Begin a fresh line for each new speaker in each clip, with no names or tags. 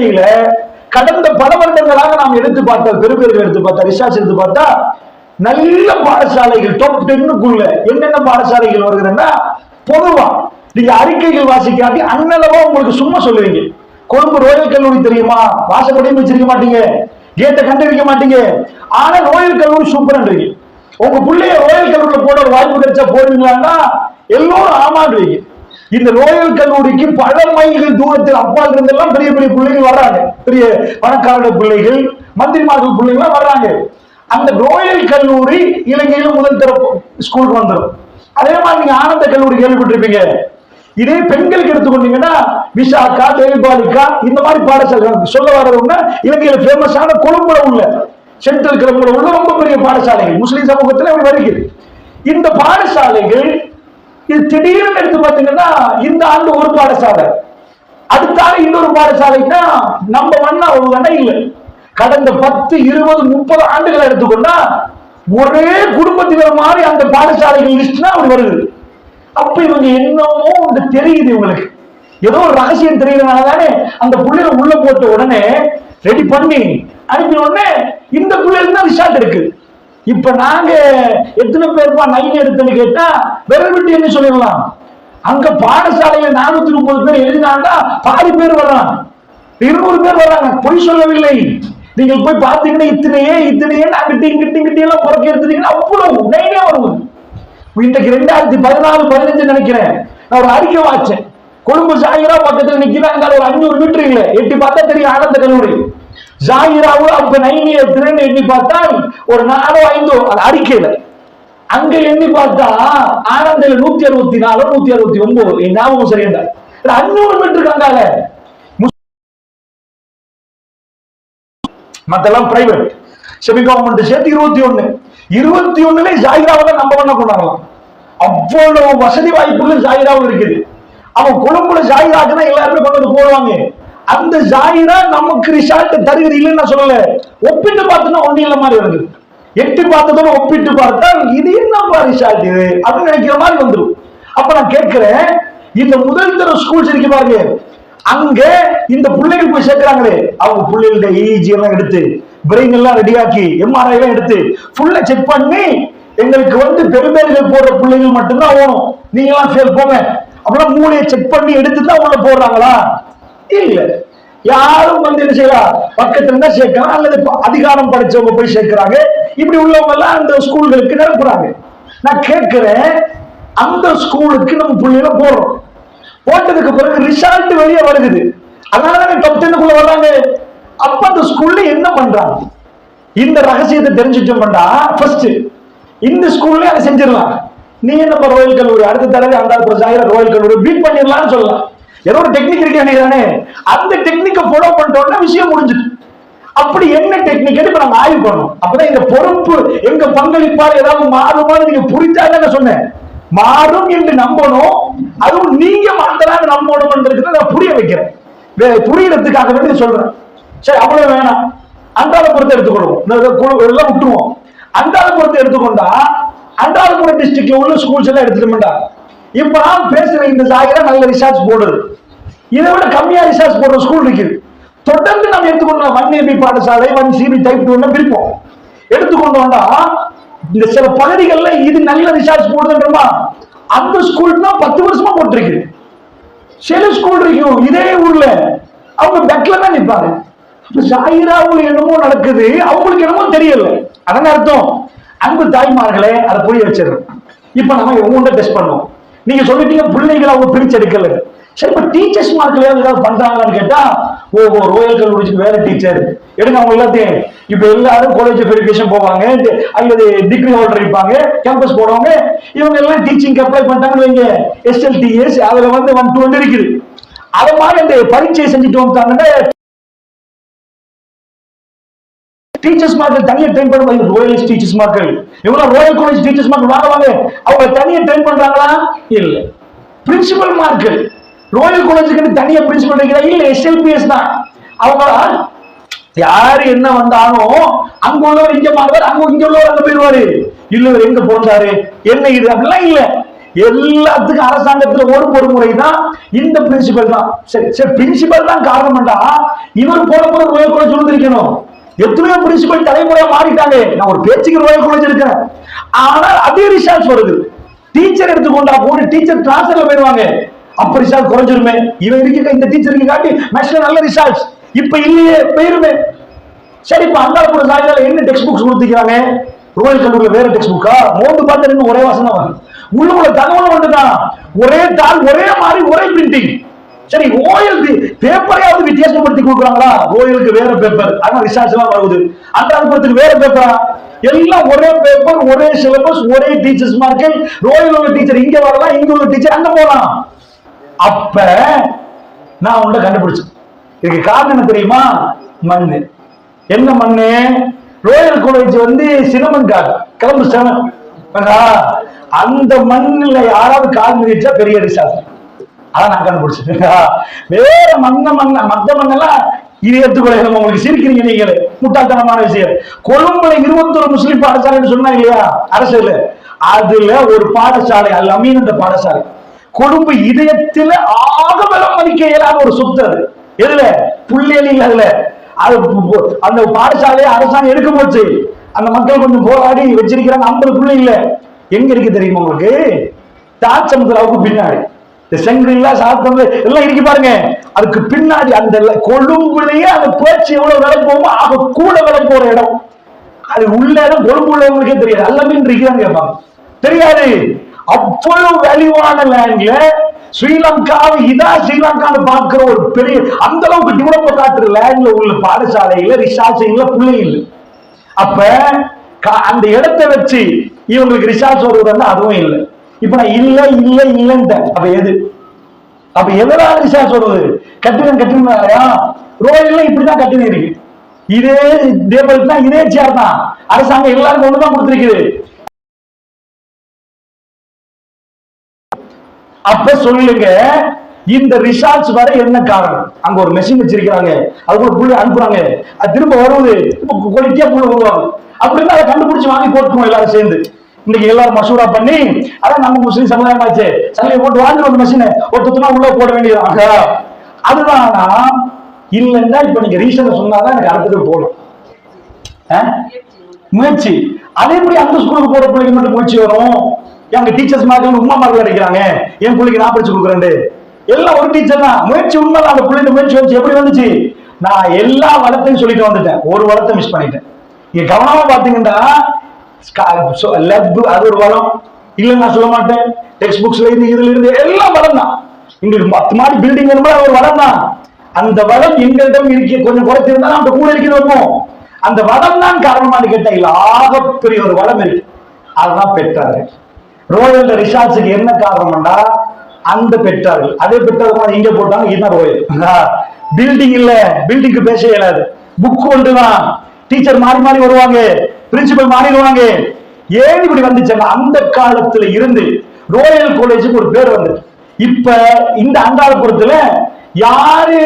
இருக்கையில கடந்த பல வருடங்களாக நாம் எடுத்து பார்த்தா பெருமைகள் எடுத்து பார்த்தா ரிசர்ச் எடுத்து பார்த்தா நல்ல பாடசாலைகள் டாப் டென்னுக்குள்ள என்னென்ன பாடசாலைகள் வருகிறதுன்னா பொதுவா நீங்க அறிக்கைகள் வாசிக்காட்டி அன்னளவா உங்களுக்கு சும்மா சொல்லுவீங்க. கொழும்பு ரோயல் கல்லூரி தெரியுமா? வாசப்படியும் வச்சிருக்க மாட்டீங்க. கேட்டை கண்டுபிடிக்க மாட்டீங்க. ஆனா ரோயல் கல்லூரி சூப்பர்ன்றீங்க உங்க பிள்ளைய ரோயல் கல்லூரியில் போட ஒரு வாய்ப்பு கிடைச்சா போடுவீங்களான்னா எல்லோரும் ஆமான்றீங்க. இந்த ரோயல் கல்லூரிக்கு பல மைல்கள் தூரத்தில் அப்பால் இருந்தெல்லாம் பெரிய பெரிய பிள்ளைகள் வர்றாங்க. பெரிய பணக்காரட பிள்ளைகள் மந்திரிமார்கள் பிள்ளைகள் வர்றாங்க. அந்த ரோயல் கல்லூரி இலங்கையில முதல் தர ஸ்கூலுக்கு வந்துடும் அதே மாதிரி நீங்க ஆனந்த கல்லூரி கேள்விப்பட்டிருப்பீங்க. இதே பெண்களுக்கு எடுத்துக்கொண்டீங்கன்னா விசாக்கா தேவிபாலிகா இந்த மாதிரி பாடசாலை சொல்ல வர்றதுன்னா இலங்கையில ஃபேமஸான கொழும்புல உள்ள சென்ட்ரல் கிளம்புல உள்ள ரொம்ப பெரிய பாடசாலைகள் முஸ்லிம் சமூகத்துல அப்படி வருகிறது. இந்த பாடசாலைகள் இது திடீர்னு எடுத்து பார்த்தீங்கன்னா இந்த ஆண்டு ஒரு பாடசாலை. அடுத்த இன்னொரு பாடசாலைன்னா நம்ம மண்ணா ஒரு இல்லை. கடந்த பத்து இருபது முப்பது ஆண்டுகளை எடுத்துக்கொண்டா ஒரே குடும்பத்தினர் மாதிரி அந்த பாடசாலைகள் லிஸ்ட்னா அப்படி வருது. அப்ப இவங்க என்னமோ ஒன்று தெரியுது இவங்களுக்கு. ஏதோ ஒரு ரகசியம் தெரியலனால தானே அந்த பிள்ளைகளை உள்ள போட்ட உடனே ரெடி பண்ணி. அனுப்பின உடனே இந்த பிள்ளைகளுக்கு தான் ரிசார்ட் இருக்கு இப்ப நாங்க எத்தனை பேர்ப்பா நைன் எடுத்துன்னு கேட்டா விரல் விட்டு என்ன சொல்லிடலாம்? அங்க பாடசாலையில் நானூத்தி முப்பது பேர் எழுதினாண்டா பாதி பேர் வர்றாங்க. இருநூறு பேர் வர்றாங்க. பொய் சொல்லவில்லை. நீங்கள் போய் பார்த்தீங்கன்னா இத்தனையே இத்தனையே அங்கிட்டு இங்கிட்டு இங்கிட்டு எல்லாம் புறக்க எடுத்துட்டீங்கன்னா அவ்வளவு நைனே வருவது. இன்றைக்கு ரெண்டாயிரத்தி பதினாலு பதினஞ்சு நினைக்கிறேன். நான் ஒரு அறிக்கை வாச்சேன் கொழும்பு சாயிரா பக்கத்துல நிக்கிறாங்க. ஒரு அஞ்சூறு மீட்டர் இல்ல. எட்டி பார்த்தா தெரியும் ஆனந்த கல்லூரி. ஜாகிராவும் அப்ப நைனி எத்தனைன்னு எண்ணி பார்த்தால் ஒரு நாலோ ஐந்தோ அது அறிக்கையில. அங்க எண்ணி பார்த்தா ஆனந்தில் நூத்தி அறுபத்தி நாலு நூத்தி அறுபத்தி ஒன்பது என் ஞாபகம் சரியா அஞ்சூறு மீட்டருக்கு அங்கால மத்தெல்லாம் பிரைவேட் செமி கவர்மெண்ட் சேர்த்து இருபத்தி ஒண்ணு. இருபத்தி ஒண்ணுல ஜாகிராவை தான் நம்ம பண்ண கொண்டாடலாம். அவ்வளவு வசதி வாய்ப்புகள் ஜாகிராவும் இருக்குது. அவன் கொழும்புல ஜாகிராக்குன்னா எல்லாருமே கொண்டு வந்து போடுவாங்க. அந்த ஜாயிரா நமக்கு ரிசல்ட் தருகிறது இல்லைன்னு நான் சொல்லல. ஒப்பிட்டு பார்த்தோம்னா ஒண்ணு இல்ல மாதிரி வருது. எட்டு பார்த்ததோட ஒப்பிட்டு பார்த்தால் இது என்னப்பா ரிசல்ட் இது? அப்படின்னு நினைக்கிற மாதிரி வந்துடும் அப்ப நான் கேட்கிறேன் இந்த முதல் தர ஸ்கூல்ஸ் இருக்கு பாருங்க. அங்க இந்த பிள்ளைகள் போய் சேர்க்கிறாங்களே. அவங்க பிள்ளைகளோட EEG எல்லாம் எடுத்து பிரெயின் எல்லாம் ரெடியாக்கி எம்ஆர்ஐ எல்லாம் எடுத்து ஃபுல்லா செக் பண்ணி எங்களுக்கு வந்து பெருமேல்கள் போடுற பிள்ளைகள் மட்டும்தான் ஓணும். நீங்க எல்லாம் ஃபேல் போங்க. அப்புறம் மூளையை செக் பண்ணி எடுத்து தான் உள்ள போடுறாங்களா? இல்ல. யாரும் வந்து என்ன செய்யலாம் பக்கத்துல இருந்தா சேர்க்கலாம். அல்லது அதிகாரம் படிச்சவங்க போய் சேர்க்கிறாங்க. இப்படி உள்ளவங்க எல்லாம் அந்த ஸ்கூல்களுக்கு நிரப்புறாங்க. நான் கேட்கிறேன் அந்த ஸ்கூலுக்கு நம்ம பிள்ளைகளை போடுறோம். போட்டதுக்கு பிறகு ரிசல்ட் வெளியே வருகுது. அதனாலதானே டாப் டென்னுக்குள்ள வர்றாங்க? அப்ப அந்த ஸ்கூல்ல என்ன பண்றாங்க? இந்த ரகசியத்தை தெரிஞ்சுட்டோம்டா ஃபர்ஸ்ட் இந்த ஸ்கூல்ல அதை செஞ்சிடலாம். நீ என்ன ரோயல் கல்லூரி அடுத்த தடவை அந்த ஆயிரம் ரோயல் கல்லூரி பீட் பண்ணிடலாம்னு சொல்லலாம். ஏதோ ஒரு டெக்னிக் இருக்கு தானே அந்த டெக்னிக்கை ஃபாலோ பண்ணிட்டோம்னா விஷயம் முடிஞ்சுது அப்படி என்ன டெக்னிக் இப்ப நாங்க ஆய்வு பண்ணோம் அப்பதான் இந்த பொறுப்பு எங்க பங்களிப்பால் ஏதாவது மாறுமான்னு நீங்க புரிஞ்சாதான் நான் சொன்னேன். மாறும் என்று நம்பணும். அதுவும் நீங்க மாத்தலான்னு நம்பணும் நான் புரிய வைக்கிறேன். புரியறதுக்காக வேண்டி சொல்றேன். சரி அவ்வளவு வேணாம். அன்றாடபுரத்தை எடுத்துக்கொள்வோம். இந்த எல்லாம் விட்டுருவோம். அன்றாடபுரத்தை எடுத்துக்கொண்டா அன்றாடபுரம் டிஸ்ட்ரிக்ட்ல உள்ள ஸ்கூல்ஸ் எல்லாம் எடுத்துட்டோம்டா. இப்ப பேசுற இந்த ஜாகிரா நல்ல ரிசார்ஜ் போடுது இதை விட கம்மியா ரிசார்ஜ் போடுற ஸ்கூல் இருக்குது. தொடர்ந்து நம்ம எடுத்துக்கொண்டோம் ஒன் ஏபி பாடசாலை ஒன் சிபி டைப் டூ பிரிப்போம். எடுத்துக்கொண்டோம்னா இந்த சில பகுதிகளில் இது நல்ல ரிசார்ஜ் போடுதுன்றமா அந்த ஸ்கூல் தான் பத்து வருஷமா போட்டிருக்கு. சில ஸ்கூல் இருக்கும் இதே ஊர்ல. அவங்க பெக்ல தான் நிப்பாங்க. சாயிரா அவங்களுக்கு என்னமோ நடக்குது அவங்களுக்கு என்னமோ தெரியல. அதான் அர்த்தம்? அன்பு தாய்மார்களே அதை புரிய வச்சிடுறேன். இப்ப நம்ம உங்கள்கிட்ட டெஸ்ட் பண்ணுவோம். நீங்க சொல்லிட்டீங்க பிள்ளைகளை அவங்க பிரிச்செடுக்கல. சரி இப்ப டீச்சர்ஸ் மார்க்ல ஏதாவது பண்றாங்கன்னு கேட்டா ஓஹோ ரோயல் கல்லூரிக்கு வேற டீச்சர் எடுங்க அவங்க எல்லாத்தையும். இப்ப எல்லாரும் காலேஜ் ஆஃப் எஜுகேஷன் போவாங்க அல்லது டிகிரி ஹோல்டர் இருப்பாங்க கேம்பஸ் போடுவாங்க இவங்க எல்லாம் டீச்சிங் அப்ளை பண்ணிட்டாங்கன்னு வைங்க. எஸ்எல்டிஎஸ் அதுல வந்து ஒன் டூ இருக்குது. அது மாதிரி அந்த பரீட்சையை செஞ்சுட்டு வந்துட்டாங்கன்னா டீச்சர்ஸ் மார்க்கல் தனியா ட்ரெயின் பண்ணுவாங்க ரோயல் டீச்சர்ஸ் மார்க்கல் இவங்க ரோயல் காலேஜ் டீச்சர்ஸ் மார்க்கல் வாங்குவாங்க அவங்க தனியா ட்ரெயின் பண்றாங்களா? இல்ல. பிரின்சிபல் மார்க்கல் ரோயல் காலேஜுக்கு தனியா பிரின்சிபல் இருக்கிறா இல்ல எஸ்எல்பிஎஸ் தான். அவங்க யாரு என்ன வந்தாலும் அங்க உள்ளவர் இங்க மாறுவார் அங்க இங்க உள்ளவர் அங்க போயிருவாரு இல்ல இவர் எங்க போந்தாரு என்ன இது? அப்படிலாம் இல்ல. எல்லாத்துக்கும் அரசாங்கத்துல ஒரு பொறுமுறை முறை தான் இந்த பிரின்சிபல் தான். சரி சரி பிரின்சிபல் தான் காரணம்டா இவர் போன போற ரோயல் காலேஜ் வந்திருக்கணும். எத்தனையோ பிரின்சிபல் தலைமுறையா மாறிட்டாங்க. நான் ஒரு பேச்சுக்கு ரோயல் காலேஜ் இருக்கிறேன் ஆனால் அதே ரிசல்ட்ஸ் வருது. டீச்சர் எடுத்துக்கொண்டா போன டீச்சர் டிரான்ஸ்ஃபர்ல போயிடுவாங்க. அப்ப ரிசல்ட் குறைஞ்சிருமே. இவன் இருக்க இந்த டீச்சருக்கு காட்டி மேட்ச்ல நல்ல ரிசல்ட்ஸ் இப்ப இல்லையே போயிருமே. சரி இப்ப அந்தாளப்புற சாயங்காலம் என்ன டெக்ஸ்ட் புக்ஸ் கொடுத்துக்கிறாங்க? ரோயல் கல்லூரியில் வேற டெக்ஸ்ட் புக்கா மோந்து பார்த்து ரெண்டு ஒரே வாசனை வரும் உள்ள உள்ள தகவல் மட்டும்தான் ஒரே தாள் ஒரே மாதிரி ஒரே பிரிண்டிங் சரி ரோயல் பேப்பரையாவது வித்தியாசப்படுத்தி கொடுக்குறாங்களா? ஓயலுக்கு வேற பேப்பர் ஆனா ரிசர்ச் எல்லாம் வருது அந்தாளப்புறத்துக்கு வேற பேப்பரா எல்லாம் ஒரே பேப்பர் ஒரே சிலபஸ் ஒரே டீச்சர்ஸ் மார்க்கெட் ரோயல் உள்ள டீச்சர் இங்க வரலாம் இங்க உள்ள டீச்சர் அங்க போலாம். அப்ப நான் உன்னை கண்டுபிடிச்சேன். இதுக்கு காரணம் என்ன தெரியுமா? மண்ணு. என்ன மண்ணு? ரோயல் காலேஜ் வந்து சினமன் காடு கிளம்பு செவன் அந்த மண்ணில் யாராவது கால் மிதிச்சா பெரிய ரிசார்ட் அதான் நான் கண்டுபிடிச்சிருக்கா வேற மன்ன மன்ன மத்த மண்ணெல்லாம் இது எடுத்துக்கொள்ள உங்களுக்கு சிரிக்கிறீங்க நீங்களே. முட்டாள்தனமான விஷயம். கொழும்புல இருபத்தொரு முஸ்லீம் பாடசாலைன்னு சொன்னா இல்லையா? அரசுல. அதுல ஒரு பாடசாலை அல்ல அமீன் என்ற பாடசாலை. கொழும்பு இதயத்துல ஆக பலம் மதிக்க இயலாத ஒரு சொத்து அது. எதுல? புள்ளியலில் அதுல? அது அந்த பாடசாலையை அரசாங்கம் எடுக்க போச்சு. அந்த மக்கள் கொஞ்சம் போராடி வச்சிருக்கிறாங்க. ஐம்பது புள்ளி இல்ல. எங்க இருக்கு தெரியுமா உங்களுக்கு? தாச்சமுத்திராவுக்கு பின்னாடி. இந்த செங்கிலா சாத்தம் எல்லாம் இருக்கு பாருங்க. அதுக்கு பின்னாடி அந்த கொழும்புலயே அந்த பேச்சு எவ்வளவு விலை போகுமோ அவ கூட விலை போற இடம். அது உள்ள இடம் கொழும்பு உள்ளவங்களுக்கே தெரியாது. எல்லாமே இருக்கிறாங்க கேட்பாங்க தெரியாது. அவ்வளவு வேல்யூவான லேண்ட்ல ஸ்ரீலங்காவை இதா ஸ்ரீலங்கான்னு பாக்குற ஒரு பெரிய அந்த அளவுக்கு டெவலப் காட்டுற லேண்ட்ல உள்ள பாடசாலையில ரிசார்ச்சிங்ல பிள்ளைகள் அப்ப கா- அந்த இடத்தை வச்சு இவங்களுக்கு ரிசார்ஜ் வருவதுன்னா அதுவும் இல்லை. இப்ப நான் இல்ல இல்ல இல்லன்ட்டேன். அப்ப எது? அப்ப எதனால ரிசார்ச் சொல்றது? கட்டிடம் கட்டினா ரோயல்ல இப்படிதான் கட்டிடம் இருக்கு. இதே டேபிள் தான் இதே சேர் தான். அரசாங்கம் எல்லாருக்கும் ஒண்ணுதான் கொடுத்திருக்குது. அப்ப சொல்லுங்க இந்த ரிசார்ட்ஸ் வர என்ன காரணம்? அங்க ஒரு மெஷின் வச்சிருக்காங்க அதுக்குள்ள புள்ளி அனுப்புறாங்க. அது திரும்ப வருவது குவாலிட்டியா புள்ள வருவாங்க. அப்படின்னா அதை கண்டுபிடிச்சு வாங்கி போட்டுக்குவோம் எல்லாரும் சேர்ந்து. இன்னைக்கு எல்லாரும் மசூரா பண்ணி அதான் நம்ம முஸ்லீம் சமுதாயம் ஆச்சு. சல்லையை போட்டு வாங்கி ஒரு மெஷினை ஒருத்தனா உள்ள போட வேண்டியது. அதுதானா இல்லைன்னா இப்ப நீங்க ரீசன் சொன்னாதான் எனக்கு அடுத்தது போகணும் ஆ? முயற்சி. அதே மாதிரி அந்த ஸ்கூலுக்கு போற பிள்ளைக்கு மட்டும் முயற்சி வரும். எங்க டீச்சர்ஸ் மாதிரி உமா மாதிரி கிடைக்கிறாங்க என் பிள்ளைக்கு நான் படிச்சு கொடுக்குறேன் எல்லாம் ஒரு டீச்சர் தான். முயற்சி உண்மை அந்த பிள்ளைங்க முயற்சி வந்துச்சு. எப்படி வந்துச்சு? நான் எல்லா வளத்தையும் சொல்லிட்டு வந்துட்டேன். ஒரு வளத்தை மிஸ் பண்ணிட்டேன். நீங்க கவனமா பாத்தீங்கன்னா லெப் அது ஒரு வளம் இல்லை நான் சொல்ல மாட்டேன். டெக்ஸ்ட் புக்ஸ்ல இருந்து இதுல இருந்து எல்லாம் வளம் தான் எங்களுக்கு பத்து மாடி பில்டிங் வேணுமா ஒரு வளம் தான் அந்த வளம் எங்களிடம் இருக்க கொஞ்சம் குறைச்சிருந்தா நம்ம கூட இருக்கிற வைப்போம் அந்த வளம் தான் காரணமானு கேட்டா இல்ல ஆகப்பெரிய ஒரு வளம் இருக்கு. அதுதான் பெற்றார்கள். ரோயல் ரிசார்ட்ஸுக்கு என்ன காரணம்னா அந்த பெற்றார்கள். அதே பெற்றார்கள் இங்க போட்டாங்க இதுதான் ரோயல் பில்டிங் இல்ல பில்டிங்க்கு பேச இயலாது. புக் ஒன்று தான் டீச்சர் மாறி மாறி வருவாங்க. பிரின்சிபல் மாறிடுவாங்க. ஏன் இப்படி வந்துச்சுன்னா அந்த காலத்துல இருந்து ரோயல் காலேஜுக்கு ஒரு பேர் வந்து இப்ப இந்த அங்காளபுரத்துல யாரு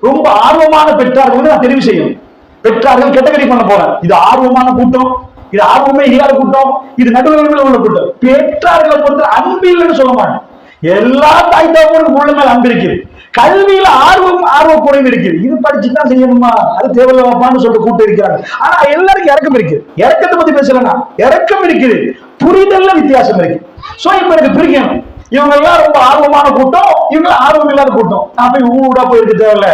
ரொம்ப ஆர்வமான பெற்றார்கள் நான் தெரிவு செய்யணும் பெற்றார்கள் கேட்டகரி பண்ண போறேன் இது ஆர்வமான கூட்டம். இது ஆர்வமே இல்லாத கூட்டம். இது நடுவில் உள்ள கூட்டம். பெற்றார்களை பொறுத்த அன்பு இல்லைன்னு சொல்ல மாட்டேன். எல்லா தாய் தகவலுக்கும் உள்ள மேல அன்பு இருக்கிறது கல்வியில ஆர்வம் ஆர்வ குறைவு இருக்குது. இது படிச்சுதான் செய்யணுமா? அது தேவையில்லாமான்னு சொல்லிட்டு கூட்டம் இருக்கிறாங்க. ஆனா எல்லாருக்கும் இறக்கம் இருக்கு. இறக்கத்தை பத்தி பேசலன்னா இறக்கம் இருக்குது. புரிதல்ல வித்தியாசம் இருக்கு. சோ இப்ப எனக்கு பிரிக்கணும் இவங்க எல்லாம் ரொம்ப ஆர்வமான கூட்டம். இவங்க ஆர்வம் இல்லாத கூட்டம். நான் போய் ஊடா போயிருக்க தேவையில்ல.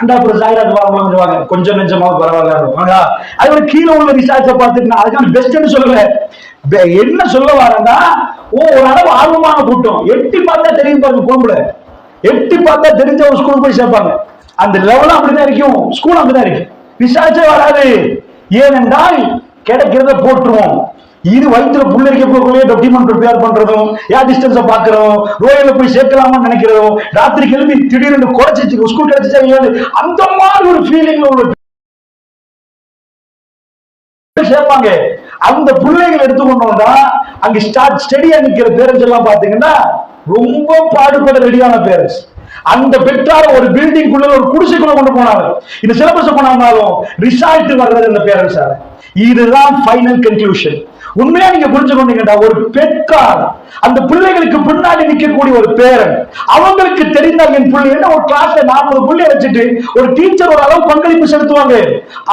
அண்டா சாயிராஜ் வாங்க கொஞ்சம் வாங்க கொஞ்சம் நெஞ்சமாக பரவாயில்ல அது ஒரு கீழே உள்ள ரிசார்ச்சை பார்த்துட்டு நான் அதுக்கான பெஸ்ட்னு சொல்லல. என்ன சொல்ல வரேன்னா ஓ ஒரு அளவு ஆர்வமான கூட்டம். எட்டி பார்த்தா தெரியும் பாருங்க குடும்பல எட்டி பார்த்தா தெரிஞ்ச ஒரு ஸ்கூல் போய் சேர்ப்பாங்க. அந்த லெவலும் அப்படிதான் இருக்கும். ஸ்கூல் அப்படிதான் இருக்கும் விசாரிச்சே வராது. ஏனென்றால் கிடைக்கிறத போட்டுருவோம் இது வயிற்றுல புள்ள இருக்க போகவே டாக்குமெண்ட் ப்ரிப்பேர் பண்றதும் ஏர் டிஸ்டன்ஸை பாக்குறதும் ரோயில போய் சேர்க்கலாமான்னு நினைக்கிறதும் ராத்திரி கிளம்பி திடீர்னு குறைச்சிச்சு ஸ்கூல் கிடைச்சிச்சா அந்த மாதிரி ஒரு ஃபீலிங்ல உள்ள சேர்ப்பாங்க. அந்த பிள்ளைகள் எடுத்துக்கொண்டு வந்தா அங்க ஸ்டார்ட் ஸ்டடியா நிக்கிற பேரண்ட்ஸ் எல்லாம் பாத்தீங்கன்னா ரொம்ப பாடுபட ரெடியான பேரண்ட்ஸ் அந்த பெற்றார் ஒரு பில்டிங் குள்ள ஒரு குடிசைக்குள்ள கொண்டு போனாங்க. இந்த சிலபஸ் போனாலும் ரிசல்ட் வர்றது இந்த பேரண்ட்ஸ் இதுதான் ஃபைனல் கன்க்ளூஷன் உண்மையா நீங்க புரிஞ்சு கொண்டீங்கடா ஒரு பெற்றார் அந்த பிள்ளைகளுக்கு பின்னாடி நிற்கக்கூடிய ஒரு பேரன். அவங்களுக்கு தெரிந்தால் என் பிள்ளை என்ன ஒரு கிளாஸ்ல நாற்பது புள்ளி வச்சுட்டு ஒரு டீச்சர் ஒரு அளவு பங்களிப்பு செலுத்துவாங்க.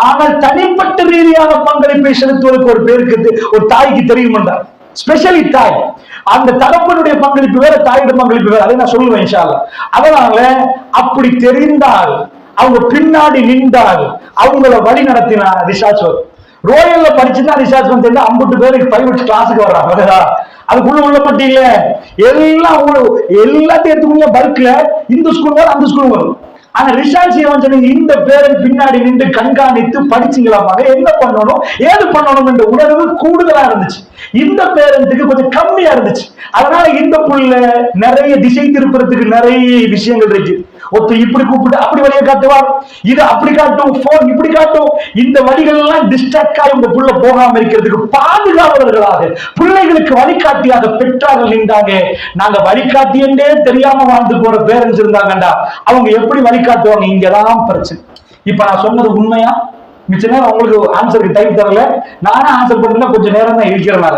ஆனால் தனிப்பட்ட ரீதியான பங்களிப்பை செலுத்துவதற்கு ஒரு பேருக்கு ஒரு தாய்க்கு தெரியுமெண்டா? ஸ்பெஷலி தாய். அந்த தகப்பனுடைய பங்களிப்பு வேற தாயோட பங்களிப்பு வேற. அதை நான் சொல்லுவேன் இன்ஷா அதனால அப்படி தெரிந்தால் அவங்க பின்னாடி நின்றால் அவங்கள வழி நடத்தினார் ரிசார்ச் வரும் ரோயல்ல படிச்சுதான் ரிசார்ச் வந்து ஐம்பது பேருக்கு பிரைவேட் கிளாஸுக்கு வர்றாங்க. வருதா? அதுக்குள்ள உள்ள பட்டியல. எல்லாம் எல்லாத்தையும் எடுத்துக்கோங்க பல்க்ல இந்த ஸ்கூல் வரும் அந்த ஸ்கூல் வரும். ஆனா ரிசார்ச் ஏன் சொன்னீங்க இந்த பேரை பின்னாடி நின்று கண்காணித்து படிச்சீங்களாமாங்க என்ன பண்ணணும்? ஏது பண்ணணும் என்ற உணர்வு கூடுதலா இருந்துச்சு. இந்த பேரண்ட்டுக்கு கொஞ்சம் கம்மியா இருந்துச்சு. அதனால இந்த புள்ள நிறைய திசை திருப்புறதுக்கு நிறைய விஷயங்கள் இருக்கு. ஒத்து இப்படி கூப்பிட்டு அப்படி வழியை காட்டுவார். இது அப்படி காட்டும் போன் இப்படி காட்டும். இந்த வழிகள் எல்லாம் டிஸ்ட்ராக்ட் ஆகி உங்க புள்ள போகாம இருக்கிறதுக்கு பாதுகாவலர்களாக பிள்ளைகளுக்கு வழிகாட்டியாக பெற்றார்கள் நின்றாங்க. நாங்க வழிகாட்டி என்றே தெரியாம வாழ்ந்து போற பேரண்ட்ஸ் இருந்தாங்கடா அவங்க எப்படி வழிகாட்டுவாங்க? இங்கதான் பிரச்சனை. இப்ப நான் சொன்னது உண்மையா? மிச்ச நேரம் உங்களுக்கு ஆன்சருக்கு டைம் தரல. நானே ஆன்சர் பண்ணல கொஞ்சம் நேரம் தான் இருக்கிறனால